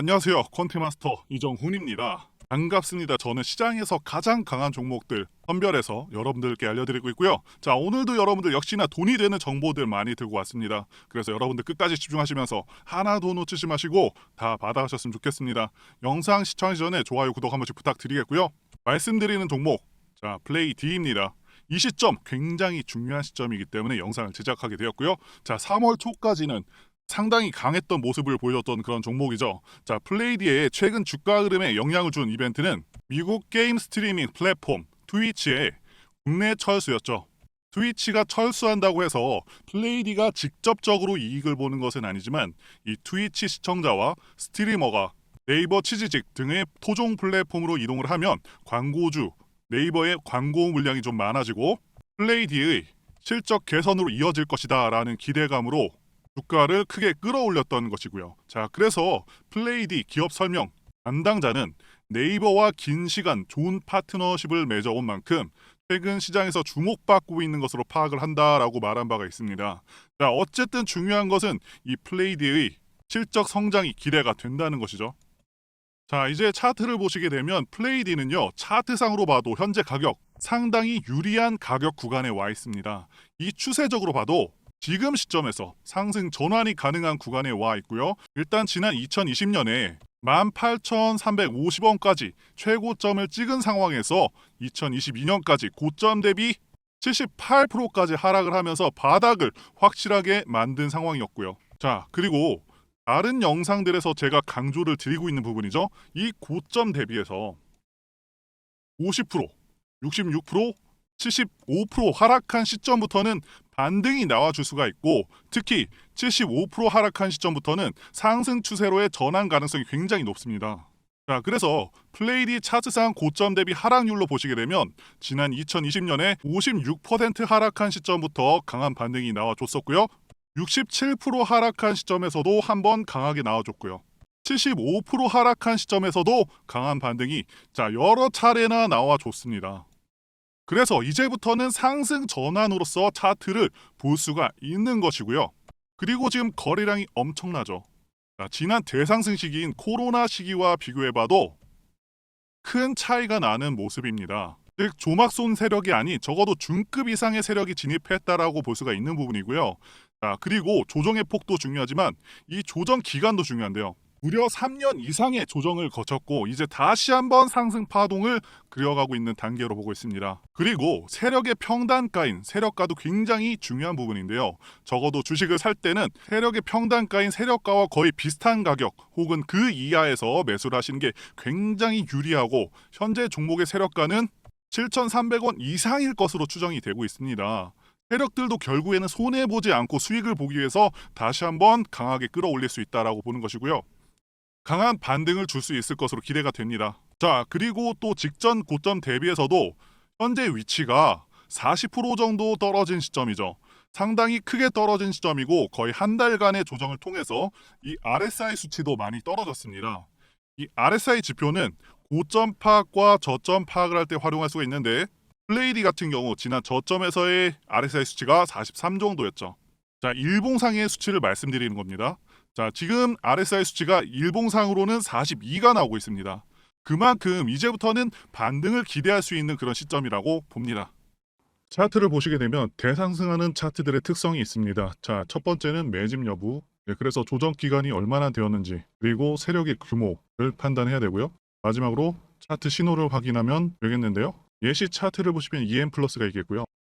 안녕하세요. 콘테마스터 이정훈입니다. 반갑습니다. 저는 시장에서 가장 강한 종목들 선별해서 여러분들께 알려드리고 있고요. 자, 오늘도 여러분들 역시나 돈이 되는 정보들 많이 들고 왔습니다. 그래서 여러분들 끝까지 집중하시면서 하나도 놓치지 마시고 다 받아가셨으면 좋겠습니다. 영상 시청하기 전에 좋아요, 구독 한 번씩 부탁드리겠고요. 말씀드리는 종목, 자, 플레이 D입니다. 이 시점 굉장히 중요한 시점이기 때문에 영상을 제작하게 되었고요. 자, 3월 초까지는 상당히 강했던 모습을 보여줬던 그런 종목이죠. 자, 플레이디의 최근 주가 흐름에 영향을 준 이벤트는 미국 게임 스트리밍 플랫폼 트위치의 국내 철수였죠. 트위치가 철수한다고 해서 플레이디가 직접적으로 이익을 보는 것은 아니지만 이 트위치 시청자와 스트리머가 네이버 치즈직 등의 토종 플랫폼으로 이동을 하면 광고주 네이버의 광고 물량이 좀 많아지고 플레이디의 실적 개선으로 이어질 것이다 라는 기대감으로 주가를 크게 끌어올렸던 것이고요. 자, 그래서 플레이디 기업 설명 담당자는 네이버와 긴 시간 좋은 파트너십을 맺어온 만큼 최근 시장에서 주목받고 있는 것으로 파악을 한다라고 말한 바가 있습니다. 자, 어쨌든 중요한 것은 이 플레이디의 실적 성장이 기대가 된다는 것이죠. 자, 이제 차트를 보시게 되면 플레이디는요, 차트상으로 봐도 현재 가격 상당히 유리한 가격 구간에 와 있습니다. 이 추세적으로 봐도 지금 시점에서 상승 전환이 가능한 구간에 와 있고요. 일단 지난 2020년에 18,350원까지 최고점을 찍은 상황에서 2022년까지 고점 대비 78%까지 하락을 하면서 바닥을 확실하게 만든 상황이었고요. 자, 그리고 다른 영상들에서 제가 강조를 드리고 있는 부분이죠. 이 고점 대비해서 50%, 66%, 75% 하락한 시점부터는 반등이 나와줄 수가 있고 특히 75% 하락한 시점부터는 상승 추세로의 전환 가능성이 굉장히 높습니다. 자, 그래서 플레이디 차트상 고점 대비 하락률로 보시게 되면 지난 2020년에 56% 하락한 시점부터 강한 반등이 나와줬었고요. 67% 하락한 시점에서도 한 번 강하게 나와줬고요. 75% 하락한 시점에서도 강한 반등이 자 여러 차례나 나와줬습니다. 그래서 이제부터는 상승 전환으로서 차트를 볼 수가 있는 것이고요. 그리고 지금 거래량이 엄청나죠. 자, 지난 대상승 시기인 코로나 시기와 비교해봐도 큰 차이가 나는 모습입니다. 즉 조막손 세력이 아닌 적어도 중급 이상의 세력이 진입했다라고 볼 수가 있는 부분이고요. 자, 그리고 조정의 폭도 중요하지만 이 조정 기간도 중요한데요. 무려 3년 이상의 조정을 거쳤고 이제 다시 한번 상승 파동을 그려가고 있는 단계로 보고 있습니다. 그리고 세력의 평단가인 세력가도 굉장히 중요한 부분인데요. 적어도 주식을 살 때는 세력의 평단가인 세력가와 거의 비슷한 가격 혹은 그 이하에서 매수를 하시는 게 굉장히 유리하고 현재 종목의 세력가는 7,300원 이상일 것으로 추정이 되고 있습니다. 세력들도 결국에는 손해 보지 않고 수익을 보기 위해서 다시 한번 강하게 끌어올릴 수 있다라고 보는 것이고요. 강한 반등을 줄 수 있을 것으로 기대가 됩니다. 자, 그리고 또 직전 고점 대비해서도 현재 위치가 40% 정도 떨어진 시점이죠. 상당히 크게 떨어진 시점이고 거의 한 달간의 조정을 통해서 이 RSI 수치도 많이 떨어졌습니다. 이 RSI 지표는 고점 파악과 저점 파악을 할 때 활용할 수가 있는데 플레이디 같은 경우 지난 저점에서의 RSI 수치가 43 정도였죠. 자, 일봉상의 수치를 말씀드리는 겁니다. 자, 지금 RSI 수치가 일봉상으로는 42가 나오고 있습니다. 그만큼 이제부터는 반등을 기대할 수 있는 그런 시점이라고 봅니다. 차트를 보시게 되면 대상승하는 차트들의 특성이 있습니다. 자, 첫 번째는 매집 여부. 네, 그래서 조정 기간이 얼마나 되었는지 그리고 세력의 규모를 판단해야 되고요. 마지막으로 차트 신호를 확인하면 되겠는데요. 예시 차트를 보시면 EM 플러스가 있겠고요.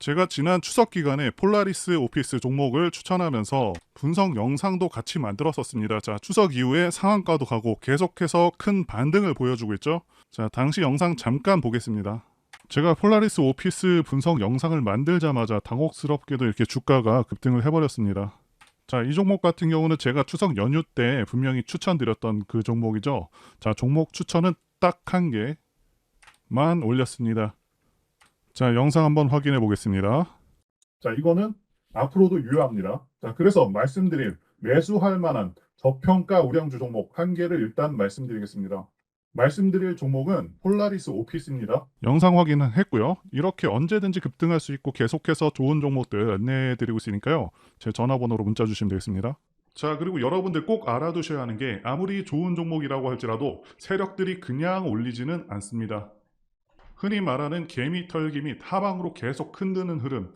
제가 지난 추석 기간에 폴라리스 오피스 종목을 추천하면서 분석 영상도 같이 만들었었습니다. 자, 추석 이후에 상한가도 가고 계속해서 큰 반등을 보여주고 있죠. 자, 당시 영상 잠깐 보겠습니다. 제가 폴라리스 오피스 분석 영상을 만들자마자 당혹스럽게도 이렇게 주가가 급등을 해버렸습니다. 자, 이 종목 같은 경우는 제가 추석 연휴 때 분명히 추천드렸던 그 종목이죠. 자, 종목 추천은 딱 한 개만 올렸습니다. 자, 영상 한번 확인해 보겠습니다. 자, 이거는 앞으로도 유효합니다. 자, 그래서 말씀드릴 매수할 만한 저평가 우량주 종목 한 개를 일단 말씀드리겠습니다. 말씀드릴 종목은 폴라리스 오피스입니다. 영상 확인은 했고요. 이렇게 언제든지 급등할 수 있고 계속해서 좋은 종목들 안내해 드리고 있으니까요. 제 전화번호로 문자 주시면 되겠습니다. 자, 그리고 여러분들 꼭 알아두셔야 하는 게 아무리 좋은 종목이라고 할지라도 세력들이 그냥 올리지는 않습니다. 흔히 말하는 개미 털기 및 하방으로 계속 흔드는 흐름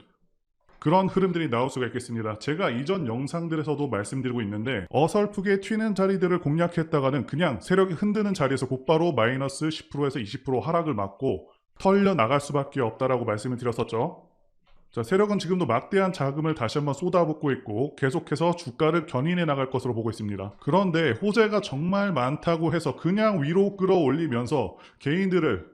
그런 흐름들이 나올 수가 있겠습니다. 제가 이전 영상들에서도 말씀드리고 있는데 어설프게 튀는 자리들을 공략했다가는 그냥 세력이 흔드는 자리에서 곧바로 마이너스 10%에서 20% 하락을 맞고 털려 나갈 수밖에 없다라고 말씀을 드렸었죠. 자, 세력은 지금도 막대한 자금을 다시 한번 쏟아붓고 있고 계속해서 주가를 견인해 나갈 것으로 보고 있습니다. 그런데 호재가 정말 많다고 해서 그냥 위로 끌어올리면서 개인들을